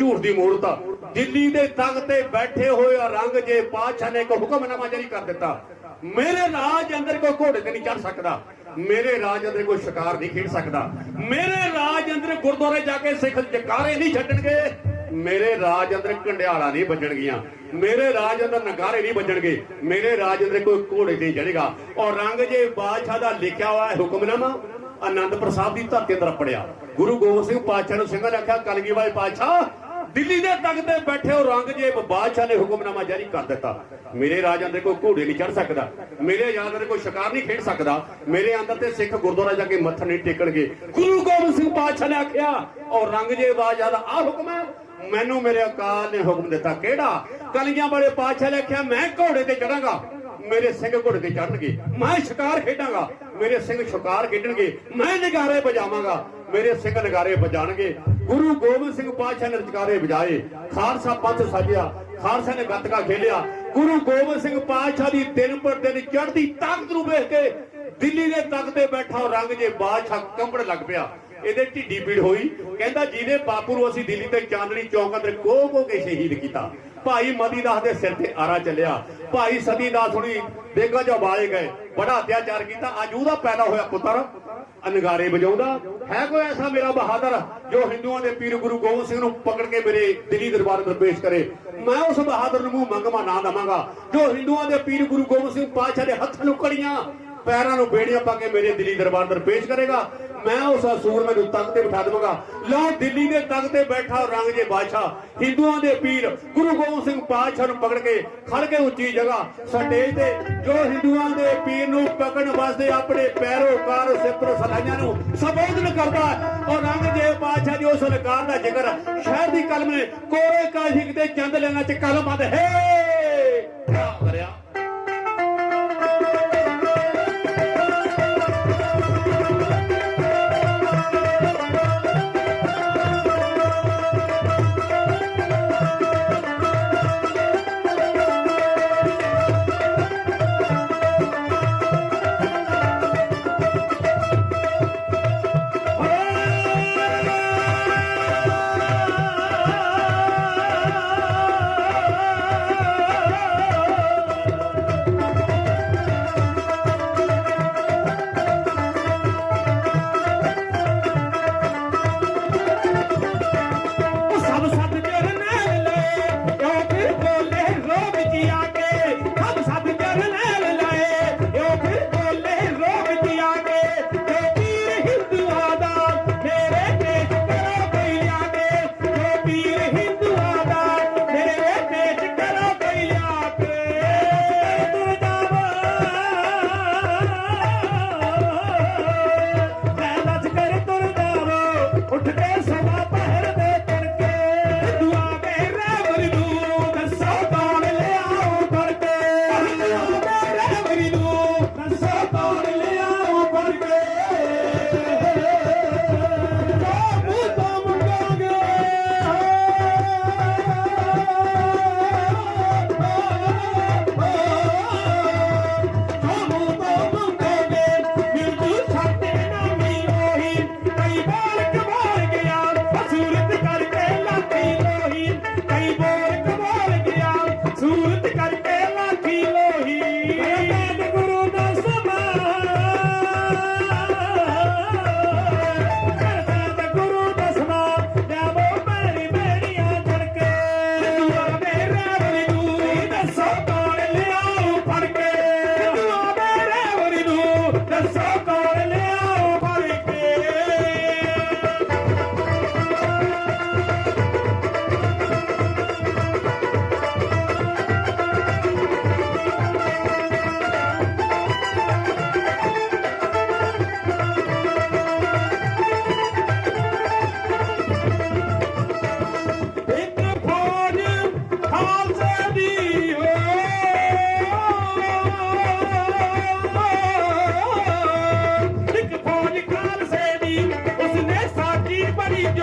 ਝੂਠ ਦੀ ਮੂਰਤ। ਦਿੱਲੀ ਦੇ ਤਖਤ ਤੇ ਬੈਠੇ ਹੋਏ ਰੰਗ ਜੇ ਪਾਤਸ਼ਾਹ ਨੇ ਇੱਕ ਹੁਕਮਨਾਮਾ ਜਾਰੀ ਕਰ ਦਿੱਤਾ। ਮੇਰੇ ਰਾਜ ਅੰਦਰ ਕੋਈ ਘੋੜੇ ਤੇ ਨਹੀਂ ਚੜ ਸਕਦਾ। ਮੇਰੇ ਰਾਜ ਅੰਦਰ ਕੋਈ ਸ਼ਿਕਾਰ ਨਹੀਂ ਖੇਡ ਸਕਦਾ। ਮੇਰੇ ਰਾਜ ਅੰਦਰ ਗੁਰਦੁਆਰੇ ਜਾ ਕੇ ਸਿੱਖ ਜਕਾਰੇ ਨਹੀਂ ਛੱਡਣਗੇ। ਮੇਰੇ ਰਾਜ ਅੰਦਰ ਕੰਡਿਆਲਾ ਨਹੀਂ ਵੱਜਣਗੀਆਂ। ਮੇਰੇ ਰਾਜ ਅੰਦਰ ਨਗਾਰੇ ਨਹੀਂ ਵੱਜਣਗੇ। ਮੇਰੇ ਰਾਜ ਅੰਦਰ ਕੋਈ ਘੋੜੇ ਨਹੀਂ ਚੜੇਗਾ ਔਰ ਰੰਗ ਜੇ ਬਾਦਸ਼ਾਹ ਦਾ ਲਿਖਿਆ ਹੋਇਆ ਹੁਕਮਨਾਮਾ ਆਨੰਦਪੁਰ ਸਾਹਿਬ ਦੀ ਧਰਤੀ ਅੰਦਰ ਪੜਿਆ ਗੁਰੂ ਗੋਬਿੰਦ ਸਿੰਘ ਪਾਤਸ਼ਾਹ ਨੂੰ ਸਿੰਘਾਂ ਨੇ ਆਖਿਆ, ਕਲਗੀ ਵਾਲੇ ਪਾਤਸ਼ਾਹ ਦਿੱਲੀ ਦੇ ਤਖਤ ਤੇ ਬੈਠੇ ਔਰੰਗਜ਼ੇਬ ਬਾਦਸ਼ਾਹ ਨੇ ਹੁਕਮਨਾਮਾ ਜਾਰੀ ਕਰ ਦਿੱਤਾ। ਮੇਰੇ ਰਾਜ ਅੰਦਰ ਕੋਈ ਘੋੜੇ ਨਹੀਂ ਚੜ ਸਕਦਾ। ਮੇਰੇ ਰਾਜ ਅੰਦਰ ਕੋਈ ਸ਼ਿਕਾਰ ਨਹੀਂ ਖੇਡ ਸਕਦਾ। ਮੇਰੇ ਅੰਦਰ ਤੇ ਸਿੱਖ ਗੁਰਦੁਆਰਾ ਜਾ ਕੇ ਮੱਥਾ ਨਹੀਂ ਟੇਕਣਗੇ। ਗੁਰੂ ਗੋਬਿੰਦ ਸਿੰਘ ਪਾਤਸ਼ਾਹ ਨੇ ਆਖਿਆ ਔਰੰਗਜ਼ੇਬ ਬਾਦਸ਼ਾਹ ਦਾ ਆ ਹੁਕਮ ਹੈ? ਮੈਨੂੰ ਮੇਰੇ ਅਕਾਲ ਨੇ ਹੁਕਮ ਦਿੱਤਾ। ਕਿਹੜਾ? ਕਲੀਆਂ ਵਾਲੇ ਪਾਤਸ਼ਾਹ ਨੇ ਆਖਿਆ, ਮੈਂ ਘੋੜੇ ਤੇ ਚੜਾਂਗਾ ਮੇਰੇ ਸਿੰਘ ਘੋੜੇ ਤੇ ਚੜਨਗੇ ਮੈਂ ਸ਼ਿਕਾਰ ਖੇਡਾਂਗਾ। ਮੇਰੇ ਸਿੰਘ ਸ਼ਿਕਾਰ ਖੇਡਣਗੇ। ਮੈਂ ਨਗਾਰੇ ਵਜਾਵਾਂਗਾ। ਮੇਰੇ ਸਿੰਘ ਨਗਾਰੇ ਵਜਾਣਗੇ। ਗੁਰੂ ਗੋਬਿੰਦ ਸਿੰਘ ਪਾਤਸ਼ਾਹ ਨੇ ਨਗਾਰੇ ਵਜਾਏ। ਖਾਲਸਾ ਪੰਥ ਸਾਜਿਆ, ਖਾਲਸਾ ਨੇ ਗੱਤਕਾ ਖੇਡਿਆ ਗੁਰੂ ਗੋਬਿੰਦ ਸਿੰਘ ਪਾਤਸ਼ਾਹ ਦੀ ਦਿਨ ਪਰ ਦਿਨ ਚੜ੍ਹਦੀ ਤਾਕਤ ਨੂੰ ਵੇਖ ਕੇ ਦਿੱਲੀ ਦੇ ਤਖਤ ਤੇ ਬੈਠਾ ਔਰੰਗਜ਼ੇਬ ਬਾਦਸ਼ਾਹ ਕੰਬਣ ਲੱਗ ਪਿਆ। ਇਹਦੇ ਢਿੱਡੀ ਪੀੜ ਹੋਈ। ਕਹਿੰਦਾ ਜਿਹਨੇ ਬਾਪੂ ਨੂੰ ਅਸੀਂ ਦਿੱਲੀ ਤੇ ਚਾਂਦਣੀ ਚੌਕ ਅੰਦਰ ਕੋਹ ਕੋ ਕੇ ਸ਼ਹੀਦ ਕੀਤਾ। ਭਾਈ ਮਤੀ ਦੇ ਸਿਰ ਤੇ ਆਰਾ ਚੱਲਿਆ। ਭਾਈ ਸਤੀ ਹੁਣੀ ਬੇਗਾ ਜੋ ਬਾਲੇ ਗਏ। ਬੜਾ ਅਤਿਆਚਾਰ ਕੀਤਾ। ਅੱਜ ਉਹਦਾ ਪੈਦਾ ਹੋਇਆ ਪੁੱਤਰ। ਅਨਗਾਰੇ ਵਜਾਉਂਦਾ। ਹੈ ਕੋਈ ਐਸਾ ਮੇਰਾ ਬਹਾਦਰ ਜੋ ਹਿੰਦੂਆਂ ਦੇ ਪੀਰ ਗੁਰੂ ਗੋਬਿੰਦ ਸਿੰਘ ਨੂੰ ਪਕੜ ਕੇ ਮੇਰੇ ਦਿੱਲੀ ਦਰਬਾਰ ਅੰਦਰ ਪੇਸ਼ ਕਰੇ? ਮੈਂ ਉਸ ਬਹਾਦਰ ਨੂੰ ਮੂੰਹ ਮੰਗਵਾ ਨਾ ਦਵਾਂਗਾ। ਜੋ ਹਿੰਦੂਆਂ ਦੇ ਪੀਰ ਗੁਰੂ ਗੋਬਿੰਦ ਸਿੰਘ ਪਾਤਸ਼ਾਹ ਦੇ ਹੱਥਾਂ ਨੂੰ ਕੜੀਆਂ, ਪੈਰਾਂ ਨੂੰ ਬੇੜੀਆਂ ਪਾ ਕੇ ਮੇਰੇ ਦਿੱਲੀ ਦਰਬਾਰ ਅੰਦਰ ਪੇਸ਼ ਕਰੇਗਾ। ਮੈਂ ਉਸ ਸੂਰਮੇ ਨੂੰ ਤਖਤ ਤੇ ਬਿਠਾ ਦੇਵਾਂਗਾ। ਲਓ, ਦਿੱਲੀ ਦੇ ਤਖਤ ਤੇ ਬੈਠਾ ਔਰੰਗਜ਼ੇਬ ਬਾਦਸ਼ਾਹ। ਹਿੰਦੂਆਂ ਦੇ ਪੀਰ, ਗੁਰੂ ਗੋਬਿੰਦ ਸਿੰਘ ਪਾਤਸ਼ਾਹ ਨੂੰ ਪਕੜ ਕੇ ਖੜ ਕੇ ਉੱਚੀ ਜਗ੍ਹਾ ਸਟੇਜ ਤੇ, ਜੋ ਹਿੰਦੂਆਂ ਦੇ ਪੀਰ ਨੂੰ ਪਕੜਨ ਵਾਸਤੇ ਆਪਣੇ ਪੈਰੋਕਾਰ ਸਿਪਰ ਸਲਾਈਆਂ ਨੂੰ ਸੰਬੋਧਨ ਕਰਦਾ ਔਰ ਔਰੰਗਜ਼ੇਬ ਬਾਦਸ਼ਾਹ ਦੀ ਉਸ ਲਕਾਰ ਦਾ ਜ਼ਿਕਰ ਸ਼ਹਿਰ ਦੀ ਕਲਮ ਨੇ ਕੋਰੇ ਕਾਸ਼ਿਕ ਤੇ ਚੰਦ ਲੈਣਾ ਚ ਕਲਮ ਬੰਦ ਹੈ।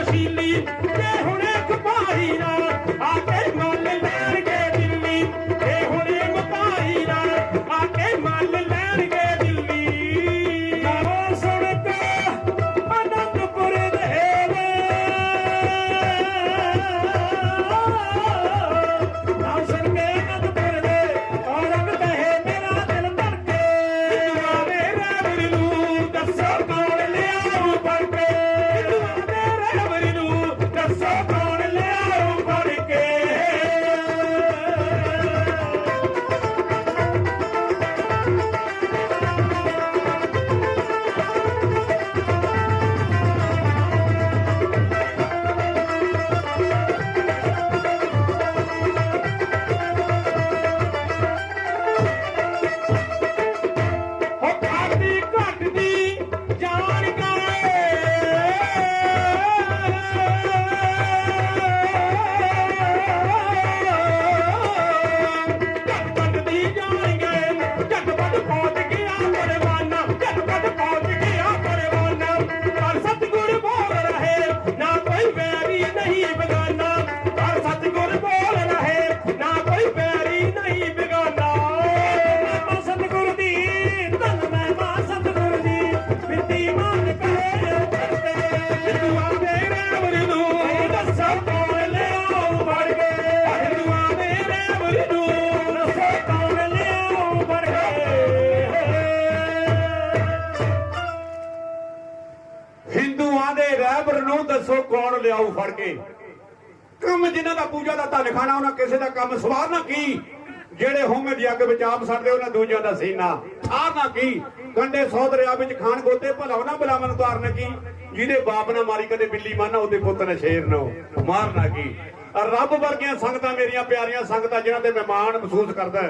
She sin. ਹਿੰਦੂਆਂ ਦੇ ਰਹਿਬਰ ਨੂੰ ਦੱਸੋ ਕੌਣ ਲਿਆਊ ਫੜ ਕੇ? ਕੰਮ ਜਿਨ੍ਹਾਂ ਦਾ ਪੂਜਾ ਦਾ ਧਨ ਖਾਣਾ, ਉਹਨਾਂ ਕਿਸੇ ਦਾ ਕੰਮ ਸਵਾਰਨਾ ਕੀ? ਜਿਹੜੇ ਹੋਮੇ ਦੀ ਅੱਗ ਵਿੱਚ ਆਪ ਸੜਦੇ ਉਹਨਾਂ ਦੂਜਿਆਂ ਦਾ ਸੀਨਾ। ਠਾਰਨਾ ਕੀ? ਕੰਡੇ ਸੌ ਦਰਿਆ ਵਿੱਚ ਖਾਣ ਗੋਤੇ, ਭਲਾ ਉਹਨਾਂ ਬਲਾਵਨ ਉਤਾਰਨ ਕੀ? ਜਿਹਦੇ ਬਾਪ ਨਾ ਮਾਰੀ ਕਦੇ ਬਿੱਲੀ ਮਾਨਾ ਉਹਦੇ ਪੁੱਤ ਨੇ ਸ਼ੇਰ ਨੂੰ ਮਾਰਨਾ ਕੀ? ਰੱਬ ਵਰਗੀਆਂ ਸੰਗਤਾਂ ਮੇਰੀਆਂ ਪਿਆਰੀਆਂ ਸੰਗਤਾਂ, ਜਿਨ੍ਹਾਂ ਤੇ ਮੈਂ ਮਾਣ ਮਹਿਸੂਸ ਕਰਦਾ।